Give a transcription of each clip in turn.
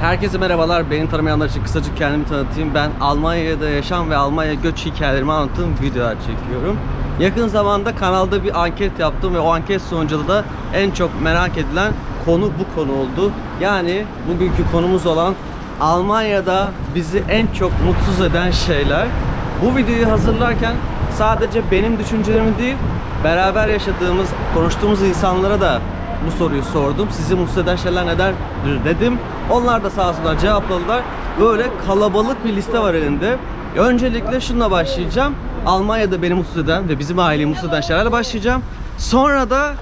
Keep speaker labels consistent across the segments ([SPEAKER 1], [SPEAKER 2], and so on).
[SPEAKER 1] Herkese merhabalar. Beni tanımayanlar için kısacık kendimi tanıtayım. Ben Almanya'da yaşam ve Almanya göç hikayelerimi anlattığım videolar çekiyorum. Yakın zamanda kanalda bir anket yaptım ve o anket sonucunda da en çok merak edilen konu bu konu oldu. Yani bugünkü konumuz olan Almanya'da bizi en çok mutsuz eden şeyler. Bu videoyu hazırlarken sadece benim düşüncelerimi değil, beraber yaşadığımız, konuştuğumuz insanlara da bu soruyu sordum. Sizi mutsuz eden şeyler nelerdir dedim. Onlar da sağ olsunlar cevapladılar. Böyle kalabalık bir liste var elinde. Öncelikle şununla başlayacağım. Almanya'da beni mutsuz eden ve bizim aileyi mutsuz eden şeylerle başlayacağım. Sonra da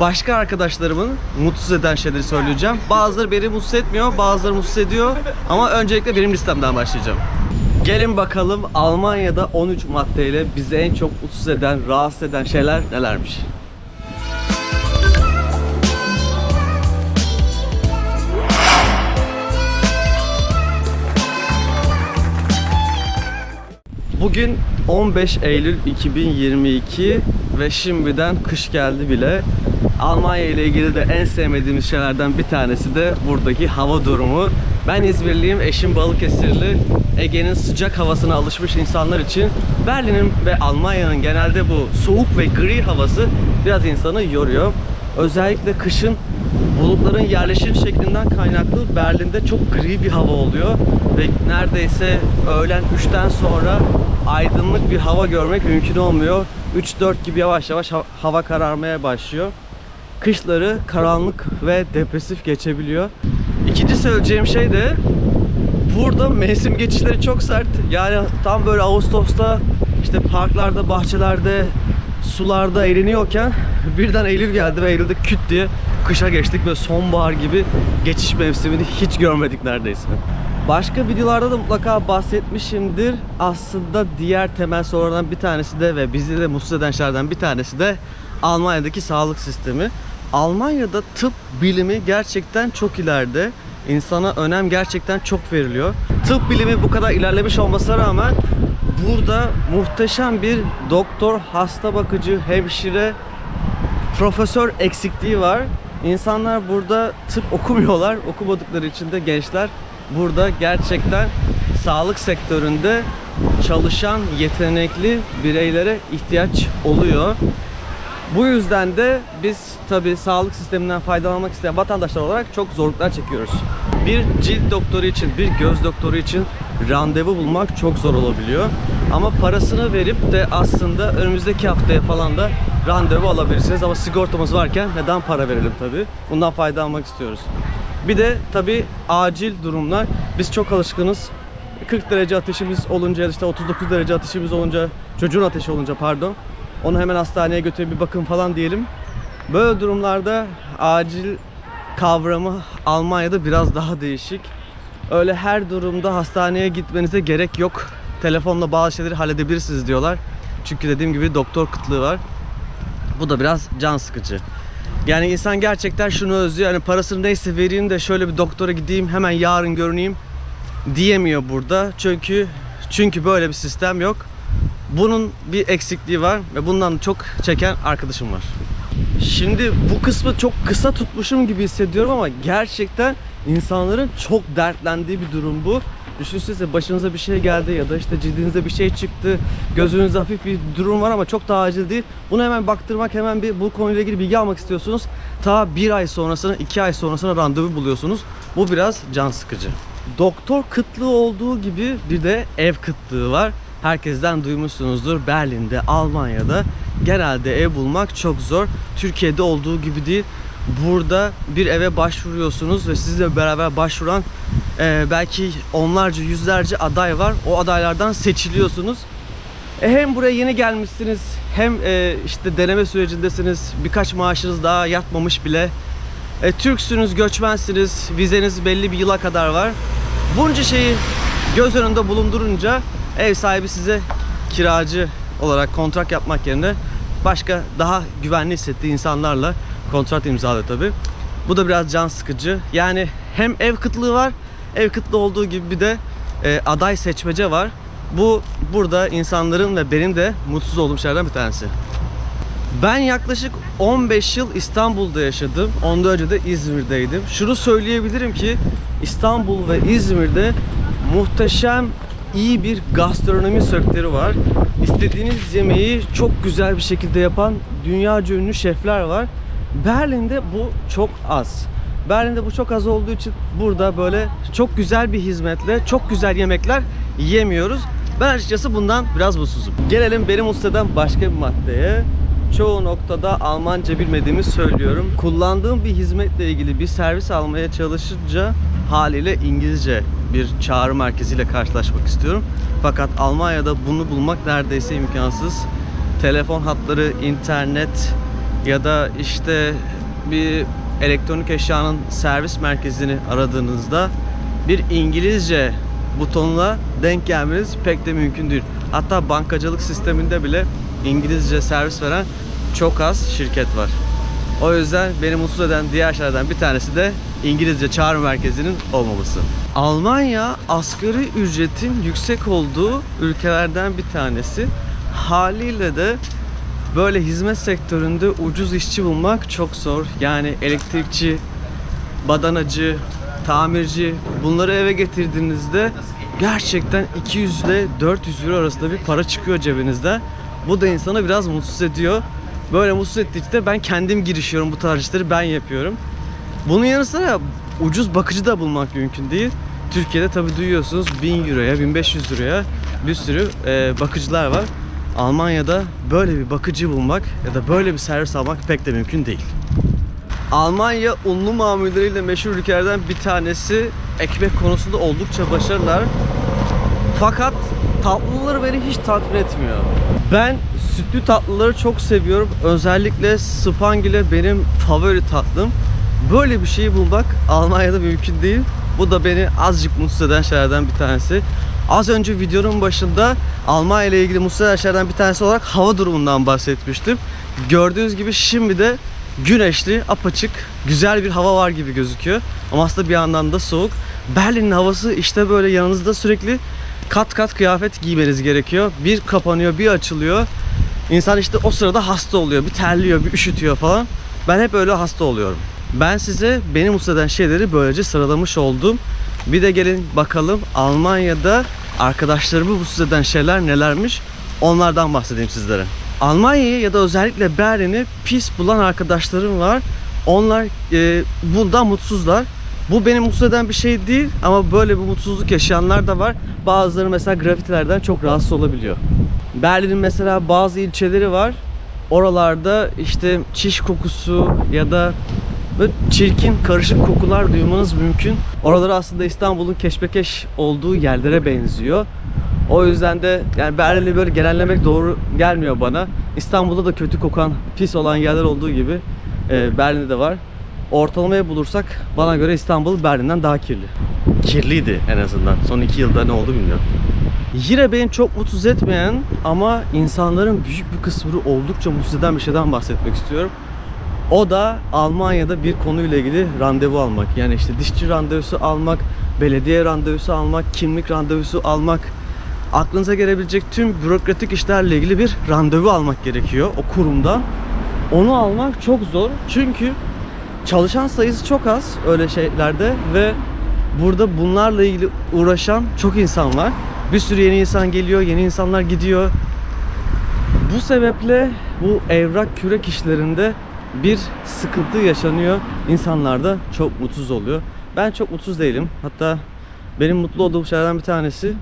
[SPEAKER 1] başka arkadaşlarımın mutsuz eden şeyleri söyleyeceğim. Bazıları beni mutsuz etmiyor, bazıları mutsuz ediyor. Ama öncelikle benim listemden başlayacağım. Gelin bakalım Almanya'da 13 maddeyle bizi en çok mutsuz eden, rahatsız eden şeyler nelermiş? Bugün 15 Eylül 2022 ve şimdiden kış geldi bile. Almanya ile ilgili de en sevmediğimiz şeylerden bir tanesi de buradaki hava durumu. Ben İzmirliyim, eşim Balıkesirli. Ege'nin sıcak havasına alışmış insanlar için Berlin'in ve Almanya'nın genelde bu soğuk ve gri havası biraz insanı yoruyor. Özellikle kışın bulutların yerleşim şeklinden kaynaklı Berlin'de çok gri bir hava oluyor ve neredeyse öğlen 3'ten sonra aydınlık bir hava görmek mümkün olmuyor. 3-4 gibi yavaş yavaş ha- hava kararmaya başlıyor. Kışları karanlık ve depresif geçebiliyor. İkinci söyleyeceğim şey de burada mevsim geçişleri çok sert. Yani tam böyle Ağustos'ta işte parklarda, bahçelerde, sularda eğleniyorken birden Eylül geldi ve Eylül'de küt diye kışa geçtik ve sonbahar gibi geçiş mevsimini hiç görmedik neredeyse. Başka videolarda da mutlaka bahsetmişimdir. Aslında diğer temel sorulardan bir tanesi de ve bizi de mutsuz eden şeylerden bir tanesi de Almanya'daki sağlık sistemi. Almanya'da tıp bilimi gerçekten çok ileride. İnsana önem gerçekten çok veriliyor. Tıp bilimi bu kadar ilerlemiş olmasına rağmen burada muhteşem bir doktor, hasta bakıcı, hemşire, profesör eksikliği var. İnsanlar burada tıp okumuyorlar. Okumadıkları için de gençler burada gerçekten sağlık sektöründe çalışan yetenekli bireylere ihtiyaç oluyor. Bu yüzden de biz tabi sağlık sisteminden faydalanmak isteyen vatandaşlar olarak çok zorluklar çekiyoruz. Bir cilt doktoru için, bir göz doktoru için randevu bulmak çok zor olabiliyor. Ama parasını verip de aslında önümüzdeki haftaya falan da randevu alabilirsiniz. Ama sigortamız varken neden para verelim tabi? Bundan faydalanmak istiyoruz. Bir de tabi acil durumlar. Biz çok alışkınız. 40 derece ateşimiz olunca ya işte 39 derece ateşimiz olunca, çocuğun ateşi olunca pardon. Onu hemen hastaneye götürüp bir bakın falan diyelim. Böyle durumlarda acil kavramı Almanya'da biraz daha değişik. Öyle her durumda hastaneye gitmenize gerek yok. Telefonla bazı şeyleri halledebilirsiniz diyorlar. Çünkü dediğim gibi doktor kıtlığı var. Bu da biraz can sıkıcı. Yani insan gerçekten şunu özlüyor. Hani parasını neyse vereyim de şöyle bir doktora gideyim hemen yarın görüneyim diyemiyor burada. Çünkü çünkü böyle bir sistem yok. Bunun bir eksikliği var ve bundan çok çeken arkadaşım var. Şimdi bu kısmı çok kısa tutmuşum gibi hissediyorum ama gerçekten insanların çok dertlendiği bir durum bu. Düşünsenize başınıza bir şey geldi ya da işte cildinizde bir şey çıktı, gözünüzde hafif bir durum var ama çok da acil değil. Bunu hemen baktırmak, hemen bir bu konuyla ilgili bilgi almak istiyorsunuz. Ta bir ay sonrasına, iki ay sonrasına randevu buluyorsunuz. Bu biraz can sıkıcı. Doktor kıtlığı olduğu gibi bir de ev kıtlığı var. Herkesten duymuşsunuzdur. Berlin'de, Almanya'da genelde ev bulmak çok zor. Türkiye'de olduğu gibi değil. Burada bir eve başvuruyorsunuz ve sizle beraber başvuran e, belki onlarca, yüzlerce aday var. O adaylardan seçiliyorsunuz. E, hem buraya yeni gelmişsiniz hem e, işte deneme sürecindesiniz. Birkaç maaşınız daha yatmamış bile. E, Türksünüz, göçmensiniz, vizeniz belli bir yıla kadar var. Bunca şeyi göz önünde bulundurunca ev sahibi size kiracı olarak kontrat yapmak yerine başka daha güvenli hissettiği insanlarla kontrat imzalıyor tabi. Bu da biraz can sıkıcı. Yani hem ev kıtlığı var, ev kıtlığı olduğu gibi bir de e, aday seçmece var. Bu burada insanların ve benim de mutsuz olduğum şeylerden bir tanesi. Ben yaklaşık 15 yıl İstanbul'da yaşadım. Ondan önce de İzmir'deydim. Şunu söyleyebilirim ki İstanbul ve İzmir'de muhteşem iyi bir gastronomi sektörü var. İstediğiniz yemeği çok güzel bir şekilde yapan dünyaca ünlü şefler var. Berlin'de bu çok az. Berlin'de bu çok az olduğu için burada böyle çok güzel bir hizmetle çok güzel yemekler yemiyoruz. Ben açıkçası bundan biraz mutsuzum. Gelelim benim ustadan başka bir maddeye. Çoğu noktada Almanca bilmediğimi söylüyorum. Kullandığım bir hizmetle ilgili bir servis almaya çalışınca haliyle İngilizce bir çağrı merkeziyle karşılaşmak istiyorum. Fakat Almanya'da bunu bulmak neredeyse imkansız. Telefon hatları, internet ya da işte bir elektronik eşyanın servis merkezini aradığınızda bir İngilizce butonuna denk gelmeniz pek de mümkün değil. Hatta bankacılık sisteminde bile İngilizce servis veren çok az şirket var. O yüzden beni mutsuz eden diğer şeylerden bir tanesi de İngilizce çağrı merkezinin olmaması. Almanya asgari ücretin yüksek olduğu ülkelerden bir tanesi. Haliyle de böyle hizmet sektöründe ucuz işçi bulmak çok zor. Yani elektrikçi, badanacı, tamirci bunları eve getirdiğinizde gerçekten 200 ile 400 euro arasında bir para çıkıyor cebinizde. Bu da insanı biraz mutsuz ediyor. Böyle mutsuz de ben kendim girişiyorum bu tarz ben yapıyorum. Bunun yanı sıra ucuz bakıcı da bulmak mümkün değil. Türkiye'de tabi duyuyorsunuz 1000 euroya 1500 liraya bir sürü e, bakıcılar var. Almanya'da böyle bir bakıcı bulmak ya da böyle bir servis almak pek de mümkün değil. Almanya unlu mamulleriyle meşhur ülkelerden bir tanesi. Ekmek konusunda oldukça başarılılar. Fakat tatlıları beni hiç tatmin etmiyor. Ben sütlü tatlıları çok seviyorum. Özellikle spangile benim favori tatlım. Böyle bir şeyi bulmak Almanya'da mümkün değil. Bu da beni azıcık mutsuz eden şeylerden bir tanesi. Az önce videonun başında Almanya ile ilgili mutsuz şeylerden bir tanesi olarak hava durumundan bahsetmiştim. Gördüğünüz gibi şimdi de güneşli, apaçık, güzel bir hava var gibi gözüküyor. Ama aslında bir yandan da soğuk. Berlin'in havası işte böyle yanınızda sürekli kat kat kıyafet giymeniz gerekiyor. Bir kapanıyor, bir açılıyor. İnsan işte o sırada hasta oluyor. Bir terliyor, bir üşütüyor falan. Ben hep öyle hasta oluyorum. Ben size beni mutsuz eden şeyleri böylece sıralamış oldum. Bir de gelin bakalım Almanya'da arkadaşlarımı mutsuz eden şeyler nelermiş. Onlardan bahsedeyim sizlere. Almanya'yı ya da özellikle Berlin'i pis bulan arkadaşlarım var. Onlar e, bundan mutsuzlar. Bu beni mutsuz eden bir şey değil ama böyle bir mutsuzluk yaşayanlar da var. Bazıları mesela grafitilerden çok rahatsız olabiliyor. Berlin'in mesela bazı ilçeleri var. Oralarda işte çiş kokusu ya da böyle çirkin karışık kokular duymanız mümkün. Oraları aslında İstanbul'un keşmekeş olduğu yerlere benziyor. O yüzden de yani Berlin'i böyle genellemek doğru gelmiyor bana. İstanbul'da da kötü kokan, pis olan yerler olduğu gibi e, Berlin'de de var. Ortalamaya bulursak bana göre İstanbul Berlin'den daha kirli. Kirliydi en azından. Son iki yılda ne oldu bilmiyorum. Yine beni çok mutsuz etmeyen ama insanların büyük bir kısmını oldukça mutsuz eden bir şeyden bahsetmek istiyorum. O da Almanya'da bir konuyla ilgili randevu almak. Yani işte dişçi randevusu almak, belediye randevusu almak, kimlik randevusu almak. Aklınıza gelebilecek tüm bürokratik işlerle ilgili bir randevu almak gerekiyor o kurumdan. Onu almak çok zor. Çünkü çalışan sayısı çok az öyle şeylerde ve burada bunlarla ilgili uğraşan çok insan var. Bir sürü yeni insan geliyor, yeni insanlar gidiyor. Bu sebeple bu evrak kürek işlerinde bir sıkıntı yaşanıyor. İnsanlar da çok mutsuz oluyor. Ben çok mutsuz değilim. Hatta benim mutlu olduğum şeylerden bir tanesi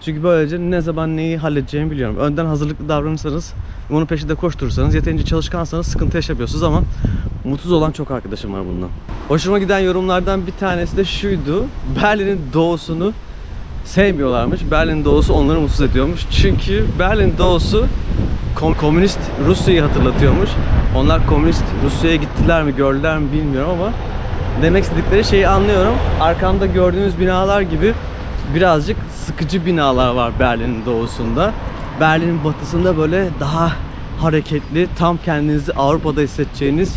[SPEAKER 1] çünkü böylece ne zaman neyi halledeceğimi biliyorum. Önden hazırlıklı davranırsanız, bunun peşinde koşturursanız, yeterince çalışkansanız sıkıntı yaşamıyorsunuz ama mutsuz olan çok arkadaşım var bundan. Hoşuma giden yorumlardan bir tanesi de şuydu. Berlin'in doğusunu sevmiyorlarmış. Berlin doğusu onları mutsuz ediyormuş. Çünkü Berlin doğusu kom- komünist Rusya'yı hatırlatıyormuş. Onlar komünist Rusya'ya gittiler mi, gördüler mi bilmiyorum ama demek istedikleri şeyi anlıyorum. Arkamda gördüğünüz binalar gibi birazcık sıkıcı binalar var Berlin'in doğusunda. Berlin'in batısında böyle daha hareketli, tam kendinizi Avrupa'da hissedeceğiniz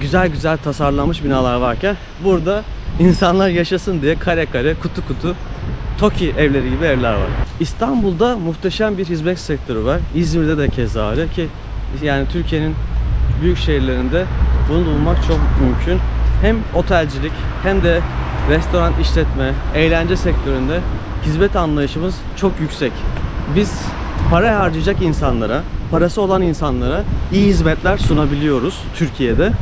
[SPEAKER 1] güzel güzel tasarlanmış binalar varken burada insanlar yaşasın diye kare kare, kutu kutu TOKİ evleri gibi evler var. İstanbul'da muhteşem bir hizmet sektörü var. İzmir'de de keza öyle ki yani Türkiye'nin büyük şehirlerinde bunu bulmak çok mümkün. Hem otelcilik hem de restoran işletme, eğlence sektöründe hizmet anlayışımız çok yüksek. Biz para harcayacak insanlara, parası olan insanlara iyi hizmetler sunabiliyoruz Türkiye'de.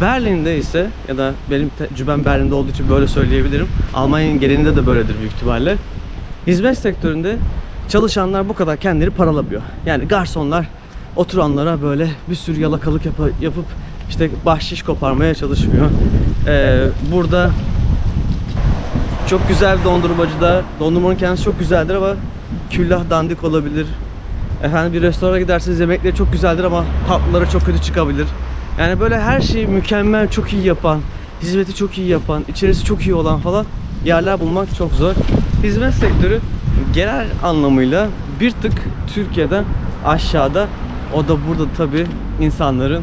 [SPEAKER 1] Berlin'de ise ya da benim tecrübem Berlin'de olduğu için böyle söyleyebilirim. Almanya'nın genelinde de böyledir büyük ihtimalle. Hizmet sektöründe çalışanlar bu kadar kendileri paralamıyor. Yani garsonlar oturanlara böyle bir sürü yalakalık yapa- yapıp işte bahşiş koparmaya çalışmıyor. Ee, burada çok güzel bir dondurmacıda dondurmanın kendisi çok güzeldir ama küllah dandik olabilir. Efendim bir restorana giderseniz yemekleri çok güzeldir ama tatlıları çok kötü çıkabilir. Yani böyle her şeyi mükemmel, çok iyi yapan, hizmeti çok iyi yapan, içerisi çok iyi olan falan yerler bulmak çok zor. Hizmet sektörü genel anlamıyla bir tık Türkiye'den aşağıda. O da burada tabii insanların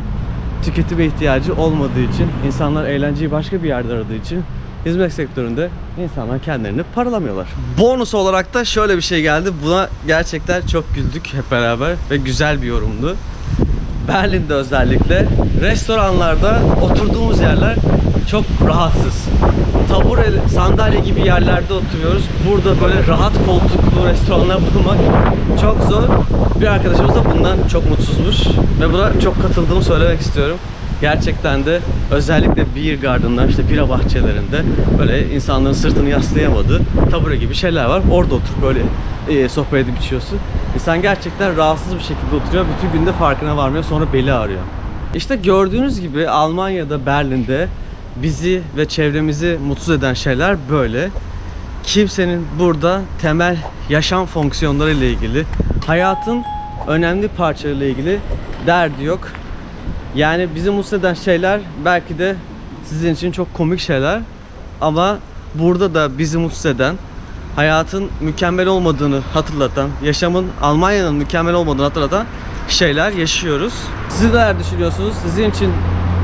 [SPEAKER 1] tüketime ihtiyacı olmadığı için, insanlar eğlenceyi başka bir yerde aradığı için hizmet sektöründe insanlar kendilerini paralamıyorlar. Bonus olarak da şöyle bir şey geldi. Buna gerçekten çok güldük hep beraber ve güzel bir yorumdu. Berlin'de özellikle restoranlarda oturduğumuz yerler çok rahatsız. Tabure, sandalye gibi yerlerde oturuyoruz. Burada böyle rahat koltuklu restoranlar bulmak çok zor. Bir arkadaşımız da bundan çok mutsuzmuş ve buna çok katıldığımı söylemek istiyorum. Gerçekten de özellikle beer gardenlar işte bira bahçelerinde böyle insanların sırtını yaslayamadığı tabure gibi şeyler var. Orada oturup böyle e, sohbet edip içiyorsun. İnsan gerçekten rahatsız bir şekilde oturuyor. Bütün günde farkına varmıyor. Sonra beli ağrıyor. İşte gördüğünüz gibi Almanya'da, Berlin'de bizi ve çevremizi mutsuz eden şeyler böyle. Kimsenin burada temel yaşam fonksiyonları ile ilgili, hayatın önemli parçalarıyla ilgili derdi yok. Yani bizi eden şeyler belki de sizin için çok komik şeyler ama burada da bizi mutsuz hayatın mükemmel olmadığını hatırlatan, yaşamın Almanya'nın mükemmel olmadığını hatırlatan şeyler yaşıyoruz. Siz neler düşünüyorsunuz? Sizin için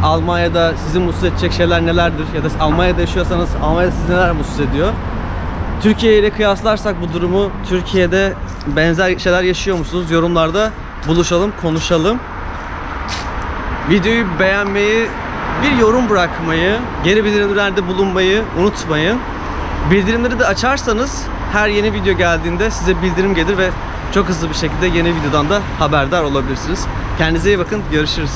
[SPEAKER 1] Almanya'da sizi mutsuz edecek şeyler nelerdir? Ya da Almanya'da yaşıyorsanız Almanya'da sizi neler mutsuz ediyor? Türkiye ile kıyaslarsak bu durumu Türkiye'de benzer şeyler yaşıyor musunuz? Yorumlarda buluşalım, konuşalım. Videoyu beğenmeyi, bir yorum bırakmayı, geri bildirimlerde bulunmayı unutmayın. Bildirimleri de açarsanız her yeni video geldiğinde size bildirim gelir ve çok hızlı bir şekilde yeni videodan da haberdar olabilirsiniz. Kendinize iyi bakın. Görüşürüz.